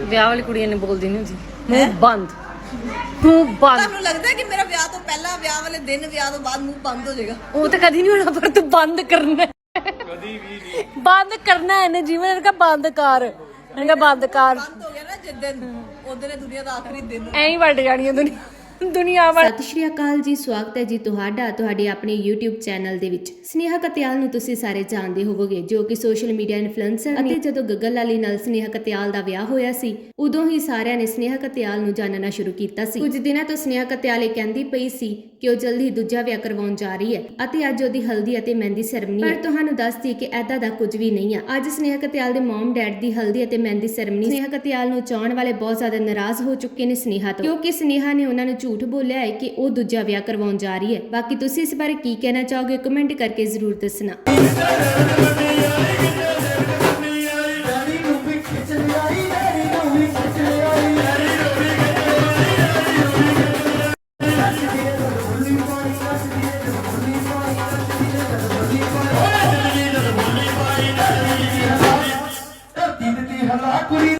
ਵਿਆਹ ਵਾਲੀ ਕੁੜੀਆਂ ਨੇ ਬੋਲਦੀ ਨਹੀਂ ਹੁੰਦੀ। ਮੂੰਹ ਬੰਦ। ਮੂੰਹ ਬੰਦ। ਤੁਹਾਨੂੰ ਲੱਗਦਾ ਹੈ ਕਿ ਮੇਰਾ ਵਿਆਹ ਤੋਂ ਪਹਿਲਾਂ ਵਿਆਹ ਵਾਲੇ ਦਿਨ ਵਿਆਹ ਤੋਂ ਬਾਅਦ ਮੂੰਹ ਬੰਦ ਹੋ ਜਾਏਗਾ? ਉਹ ਤਾਂ ਕਦੀ ਨਹੀਂ ਹੋਣਾ ਪਰ ਤੂੰ ਬੰਦ ਕਰਨਾ। ਕਦੀ ਵੀ ਨਹੀਂ ਬੰਦ ਕਰਨਾ ਇਹਨੇ ਜਿਵੇਂ ਇਹਨੇ ਕਿਹਾ ਬੰਦ ਕਰ ਇਹਨੇ ਕਿਹਾ ਬੰਦ ਕਰ ਬੰਦ ਹੋ ਗਿਆ ਨਾ ਜਿਸ ਦਿਨ ਉਦੋਂ ਨੇ ਦੁਨੀਆ ਦਾ ਆਖਰੀ ਦਿਨ। ਐਂ ਹੀ ਵੱਡ ਜਾਣੀ ਹੈ ਦੁਨੀਆ। ਦੁਨੀਆ ਵੱਡ ਸਤਿ ਸ਼੍ਰੀ ਅਕਾਲ ਜੀ, ਸਵਾਗਤ ਹੈ ਜੀ ਤੁਹਾਡਾ, ਤੁਹਾਡੇ ਆਪਣੇ YouTube ਚੈਨਲ ਦੇ ਵਿੱਚ। ਸਨੇਹਾ ਕਤਿਆਲ ਨੂੰ ਤੁਸੀਂ ਸਾਰੇ ਜਾਣਦੇ ਹੋਵੋਗੇ, ਜੋ ਕਿ ਸੋਸ਼ਲ ਮੀਡੀਆ ਇਨਫਲੂਐਂਸਰ ਅਤੇ ਜਦੋਂ ਗੱਗਲ ਲਾਲੀ ਨਾਲ ਸਨੇਹਾ ਕਤਿਆਲ ਦਾ ਵਿਆਹ ਹੋਇਆ ਸੀ, ਉਦੋਂ ਹੀ ਸਾਰਿਆਂ ਨੇ ਸਨੇਹਾ ਕਤਿਆਲ ਨੂੰ ਜਾਣਨਾ ਸ਼ੁਰੂ ਕੀਤਾ ਸੀ। ਕੁਝ ਦਿਨਾਂ ਤੋਂ ਸਨੇਹਾ ਕਤਿਆਲ ਇਹ ਕਹਿੰਦੀ ਪਈ ਸੀ ਕਿ ਉਹ ਜਲਦੀ ਦੂਜਾ ਵਿਆਹ ਕਰਵਾਉਣ ਜਾ ਰਹੀ ਹੈ ਅਤੇ ਅੱਜ ਉਹਦੀ ਹਲਦੀ ਅਤੇ ਮਹਿੰਦੀ ਸੈਰਮਨੀ ਪਰ ਤੁਹਾਨੂੰ ਦੱਸਦੀ ਕਿ ਐਦਾ ਦਾ ਕੁਝ ਵੀ ਨਹੀਂ ਆ ਅੱਜ ਸਨੇਹਾ ਕਤਿਆਲ ਦੇ ਮਮ, ਡੈਡ ਦੀ ਹਲਦੀ ਅਤੇ ਮਹਿੰਦੀ ਸੈਰਮਨੀ ਸਨੇਹਾ ਕਤਿਆਲ ਨੂੰ ਚਾਹਣ ਵਾਲੇ ਬਹੁਤ ਜ਼ਿਆਦਾ ਨਾਰਾਜ਼ ਹੋ ਚੁੱਕੇ ਨੇ ਸਨੇਹਾ ਤੋਂ। ਕਿਉਂਕਿ ਸਨੇਹਾ ਨੇ ਉਹਨਾਂ ਨੂੰ ਝੂਠ ਬੋਲਿਆ ਹੈ ਕਿ ਉਹ ਦੂਜਾ ਵਿਆਹ ਕਰਵਾਉਣ ਜਾ ਰਹੀ ਹੈ। ਬਾਕੀ ਤੁਸੀਂ ਇਸ ਬਾਰੇ ਕੀ ਕਹਿਣਾ ਚਾਹੋਗੇ, ਕਮੈਂਟ ਕਰਕੇ ਜ਼ਰੂਰ ਦੱਸਣਾ। খেলা করি